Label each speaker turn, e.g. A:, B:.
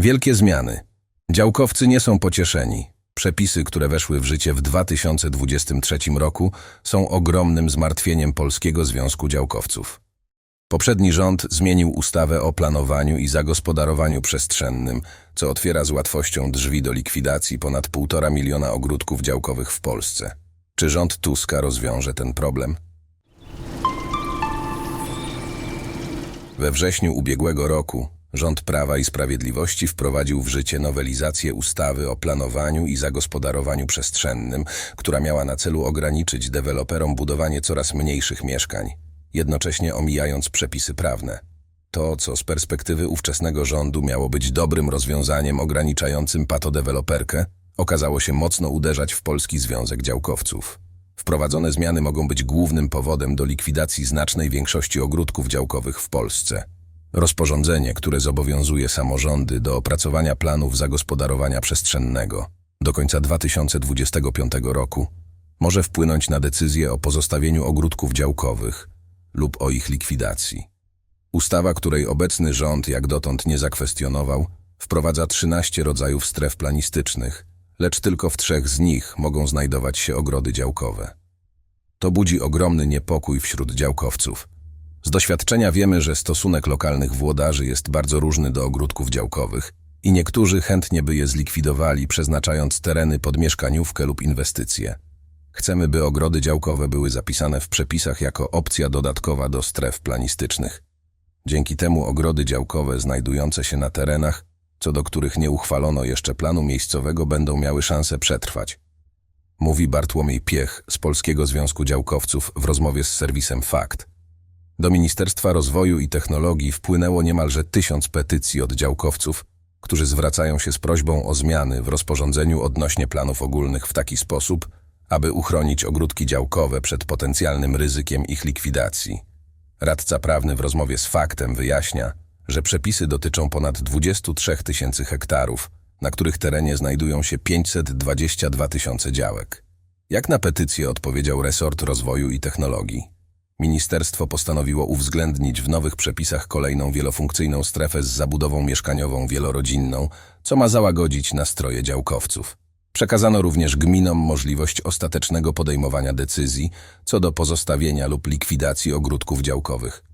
A: Wielkie zmiany. Działkowcy nie są pocieszeni. Przepisy, które weszły w życie w 2023 roku, są ogromnym zmartwieniem Polskiego Związku Działkowców. Poprzedni rząd zmienił ustawę o planowaniu i zagospodarowaniu przestrzennym, co otwiera z łatwością drzwi do likwidacji ponad półtora miliona ogródków działkowych w Polsce. Czy rząd Tuska rozwiąże ten problem? We wrześniu ubiegłego roku rząd Prawa i Sprawiedliwości wprowadził w życie nowelizację ustawy o planowaniu i zagospodarowaniu przestrzennym, która miała na celu ograniczyć deweloperom budowanie coraz mniejszych mieszkań, jednocześnie omijając przepisy prawne. To, co z perspektywy ówczesnego rządu miało być dobrym rozwiązaniem ograniczającym patodeweloperkę, okazało się mocno uderzać w Polski Związek Działkowców. Wprowadzone zmiany mogą być głównym powodem do likwidacji znacznej większości ogródków działkowych w Polsce. Rozporządzenie, które zobowiązuje samorządy do opracowania planów zagospodarowania przestrzennego do końca 2025 roku, może wpłynąć na decyzję o pozostawieniu ogródków działkowych lub o ich likwidacji. Ustawa, której obecny rząd jak dotąd nie zakwestionował, wprowadza 13 rodzajów stref planistycznych, lecz tylko w trzech z nich mogą znajdować się ogrody działkowe. To budzi ogromny niepokój wśród działkowców. Z doświadczenia wiemy, że stosunek lokalnych włodarzy jest bardzo różny do ogródków działkowych i niektórzy chętnie by je zlikwidowali, przeznaczając tereny pod mieszkaniówkę lub inwestycje. Chcemy, by ogrody działkowe były zapisane w przepisach jako opcja dodatkowa do stref planistycznych. Dzięki temu ogrody działkowe znajdujące się na terenach, co do których nie uchwalono jeszcze planu miejscowego, będą miały szansę przetrwać. Mówi Bartłomiej Piech z Polskiego Związku Działkowców w rozmowie z serwisem Fakt. Do Ministerstwa Rozwoju i Technologii wpłynęło niemalże tysiąc petycji od działkowców, którzy zwracają się z prośbą o zmiany w rozporządzeniu odnośnie planów ogólnych w taki sposób, aby uchronić ogródki działkowe przed potencjalnym ryzykiem ich likwidacji. Radca prawny w rozmowie z Faktem wyjaśnia, że przepisy dotyczą ponad 23 tysięcy hektarów, na których terenie znajdują się 522 tysiące działek. Jak na petycję odpowiedział resort rozwoju i technologii? Ministerstwo postanowiło uwzględnić w nowych przepisach kolejną wielofunkcyjną strefę z zabudową mieszkaniową wielorodzinną, co ma załagodzić nastroje działkowców. Przekazano również gminom możliwość ostatecznego podejmowania decyzji co do pozostawienia lub likwidacji ogródków działkowych.